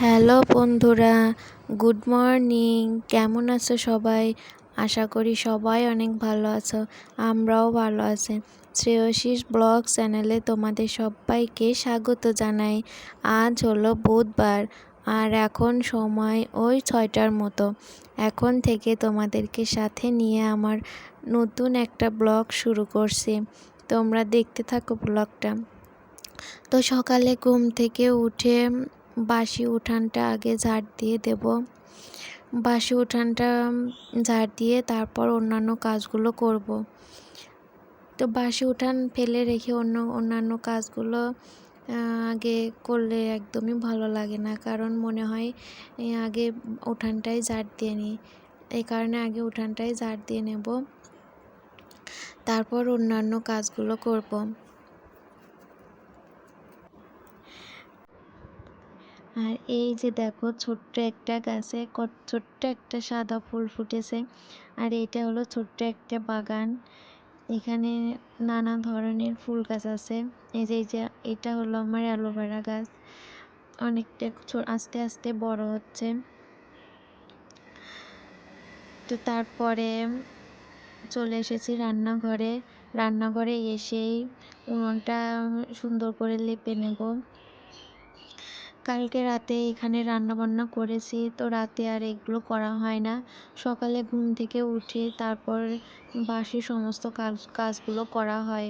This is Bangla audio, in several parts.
হ্যালো বন্ধুরা, গুড মর্নিং। কেমন আছো সবাই? আশা করি সবাই অনেক ভালো আছো, আমরাও ভালো আছি। শ্রেয়সীস ব্লগ চ্যানেলে তোমাদের সবাইকে স্বাগত জানাই। আজ হলো বুধবার, আর এখন সময় ওই ছয়টার মতো। এখন থেকে তোমাদেরকে সাথে নিয়ে আমার নতুন একটা ব্লগ শুরু করছি। তোমরা দেখতে থাকো ব্লগটা। তো সকালে ঘুম থেকে উঠে বাসি উঠানটা আগে ঝাড় দিয়ে দেব। বাসি উঠানটা ঝাড় দিয়ে তারপর অন্যান্য কাজগুলো করব। তো বাসি উঠান ফেলে রেখে অন্য, অন্যান্য কাজগুলো আগে করলে একদমই ভালো লাগে না। কারণ মনে হয় আগে উঠানটাই ঝাড় দিয়ে নিই। এই কারণে আগে উঠানটাই ঝাড় দিয়ে নেব। তারপর অন্যান্য কাজগুলো করব। আর এই যে দেখো, ছোট্ট একটা গাছে কত, ছোট্ট একটা সাদা ফুল ফুটেছে। আর এটা হলো ছোট্ট একটা বাগান। এখানে নানা ধরনের ফুল গাছ আছে। এই যে এই যে, এটা হলো আমার অ্যালোভেরা গাছ। অনেকটা আস্তে আস্তে বড় হচ্ছে। তো তারপরে চলে এসেছি রান্নাঘরে। রান্নাঘরে এসেই উনুনটা সুন্দর করে লেপে নেব। কালকে রাতে এখানে রান্না বান্না করেছি। তো রাতে আর এগুলো করা হয় না। সকালে ঘুম থেকে উঠে তারপর বাসি সমস্ত কাজ, কাজগুলো করা হয়।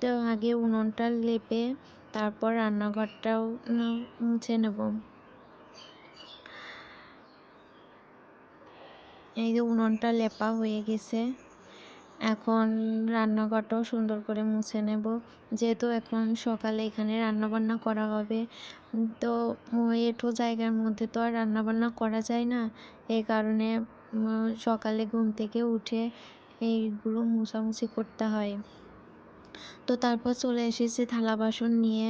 তো আগে উনুনটা লেপে তারপর রান্নাঘরটাও মুছে নেব। এই যে উনুনটা লেপা হয়ে গেছে। এখন রান্নাঘরটাও সুন্দর করে মুছে নেব। যেহেতু এখন সকালে এখানে রান্নাবান্না করা হবে, তো এঁঠো জায়গার মধ্যে তো আর রান্নাবান্না করা যায় না। এই কারণে সকালে ঘুম থেকে উঠে এইগুলো মোছামুছি করতে হয়। তো তারপর চলে এসেছি থালা বাসন নিয়ে।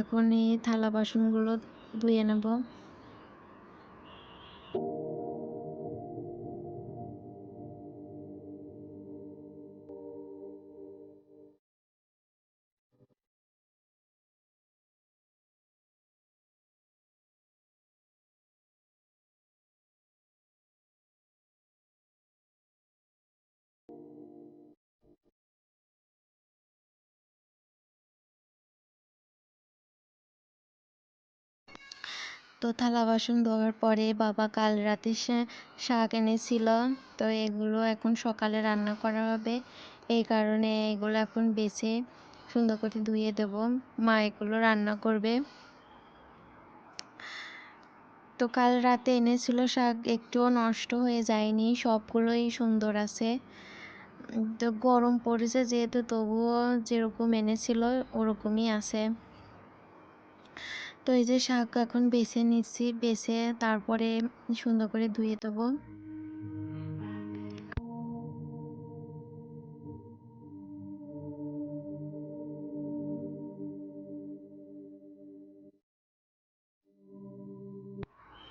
এখন এই থালা বাসনগুলো ধুয়ে নেব। তো থালা বাসন ধোয়ার পরে বাবা কাল রাতে শাক এনেছিল। তো এগুলো এখন সকালে রান্না করা হবে। এই কারণে এগুলো এখন বেছে সুন্দর করে ধুয়ে দেব। মা এগুলো রান্না করবে। তো কাল রাতে এনেছিল শাক, একটুও নষ্ট হয়ে যায়নি, সবগুলোই সুন্দর আছে। তো গরম পড়েছে যেহেতু, তবুও যেরকম এনেছিল ওরকমই আছে। তো এই যে শাক এখন বেছে নিচ্ছি, বেছে তারপরে সুন্দর করে ধুয়ে দেবো।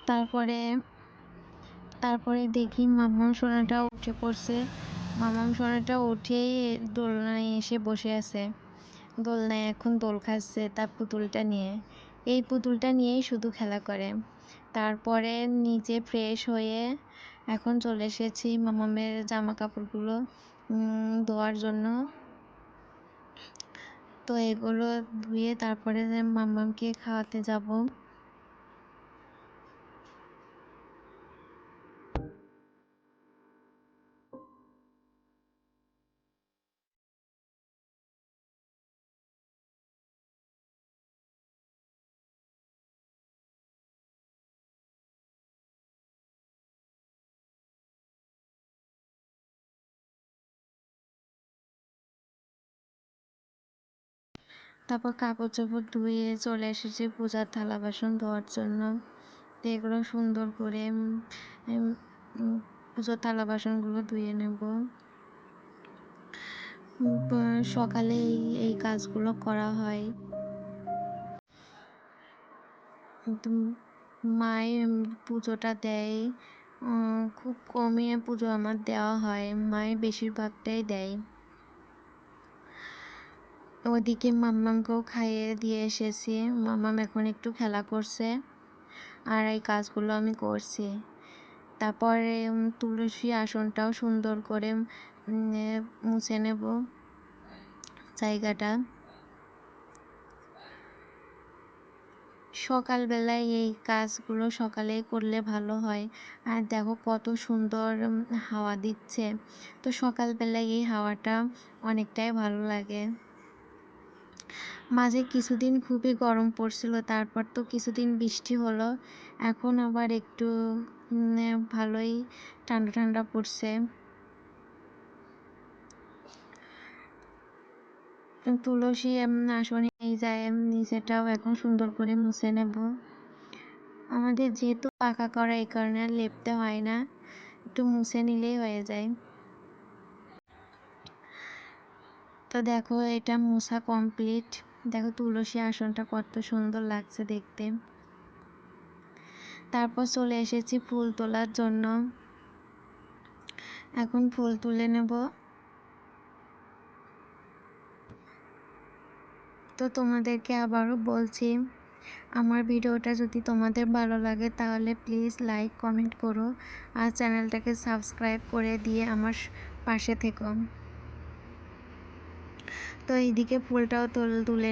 তারপরে তারপরে দেখি মামাম সোনাটা উঠে পড়ছে। মামাম সোনাটা উঠেই দোলনায় এসে বসে আছে। দোলনায় এখন দোল খাচ্ছে তার পুতুলটা নিয়ে। এই পুতুলটা নিয়েই শুধু খেলা করে। তারপরে নিজে ফ্রেশ হয়ে এখন চলে এসেছি মামামের জামা কাপড়গুলো ধোয়ার জন্য। তো এগুলো ধুয়ে তারপরে মামামকে খাওয়াতে যাব। তারপর কাপড় চোপড় ধুয়ে চলে এসেছি পূজার থালা, বাসন ধোয়ার জন্য। তো এগুলো সুন্দর করে পুজোর থালা, বাসনগুলো ধুয়ে নেব। সকালে এই কাজগুলো করা হয়। মায়ে পুজোটা দেয়। খুব কমই পুজো আমার দেওয়া হয়। মায়ে বেশিরভাগটাই দেয়। ওদিকে মাম্মামকেও খাইয়ে দিয়ে এসেছি। মাম্মাম এখন একটু খেলা করছে আর এই কাজগুলো আমি করছি। তারপরে তুলসী আসনটাও সুন্দর করে মুছে নেব জায়গাটা। সকালবেলায় এই কাজগুলো সকালে করলে ভালো হয়। আর দেখো কত সুন্দর হাওয়া দিচ্ছে। তো সকালবেলায় এই হাওয়াটা অনেকটাই ভালো লাগে। মাঝে কিছুদিন খুবই গরম পড়ছিল, তারপর তো কিছুদিন বৃষ্টি হলো। এখন আবার একটু ভালোই ঠান্ডা ঠান্ডা পড়ছে। তুলসী আসনে যায় নিচেটাও এখন সুন্দর করে মুছে নেব। আমাদের যেহেতু পাকা করা, এই কারণে লেপতে হয় না। একটু মুছে নিলেই হয়ে যায়। তো দেখো, এটা মোছা কমপ্লিট দেখো তুলসী আসনটা কত সুন্দর লাগছে দেখতে। তারপর চলে এসেছি ফুল তোলার জন্য। এখন ফুল তুলে নেব। তো তোমাদেরকে আবারও বলছি, আমার ভিডিওটা যদি তোমাদের ভালো লাগে তাহলে প্লিজ লাইক কমেন্ট করো। আর চ্যানেলটাকে সাবস্ক্রাইব করে দিয়ে আমার পাশে থেকো। তো এইদিকে ফুলটাও তোল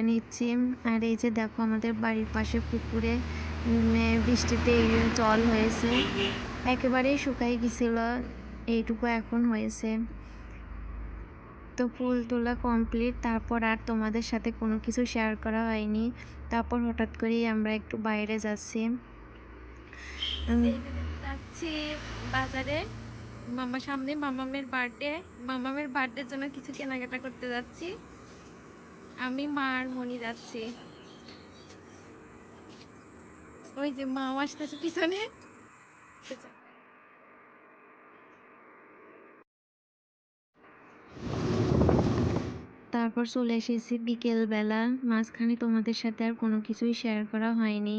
নিচ্ছি। আর এই যে দেখো আমাদের বাড়ির পাশে পুকুরে বৃষ্টিতে জল হয়েছে। একেবারেই শুকাই গেছিল, এইটুকু এখন হয়েছে। তো ফুল তোলা কমপ্লিট, তারপর আর তোমাদের সাথে কোনো কিছু শেয়ার করা হয়নি। তারপর হঠাৎ করেই আমরা একটু বাইরে যাচ্ছি। যাচ্ছি বাজারে। মামা সামনে মামামের বার্থডে মামামের বার্থডের জন্য কিছু কেনাকাটা করতে যাচ্ছি। আমি মা আর মনি যাচ্ছি। ওই যে মা আসতেছে পিছনে। তারপর চলে এসেছি বিকেলবেলা। মাঝখানে তোমাদের সাথে আর কোনো কিছুই শেয়ার করা হয়নি।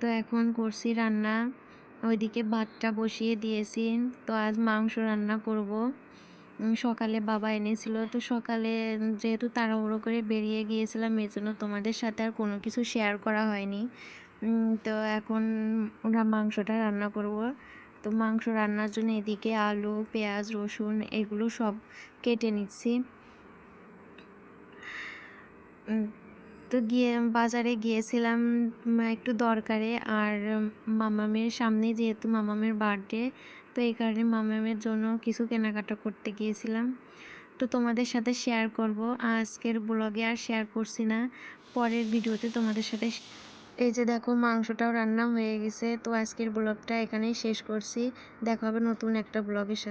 তো এখন করছি রান্না। ওইদিকে ভাতটা বসিয়ে দিয়েছি। তো আজ মাংস রান্না করব। সকালে বাবা এনেছিল। তো সকালে যেহেতু তাড়াহুড়ো করে বেরিয়ে গিয়েছিলাম এই জন্য তোমাদের সাথে আর কোনো কিছু শেয়ার করা হয়নি। তো এখন ওরা মাংসটা রান্না করব। তো মাংস রান্নার জন্য এদিকে আলু, পেঁয়াজ, রসুন এগুলো সব কেটে নিচ্ছি। তো গিয়ে বাজারে গিয়েছিলাম একটু দরকারে। আর মামামের সামনে যেহেতু মামামের বার্থডে, তো এই কারণে মামামের জন্য কিছু কেনাকাটা করতে গিয়েছিলাম। তো তোমাদের সাথে শেয়ার করব। আজকের ব্লগে আর শেয়ার করছি না। পরের ভিডিওতে তোমাদের সাথে এই যে দেখো, মাংসটাও রান্না হয়ে গেছে। তো আজকের ব্লগটা এখানেই শেষ করছি। দেখা হবে নতুন একটা ব্লগের সাথে।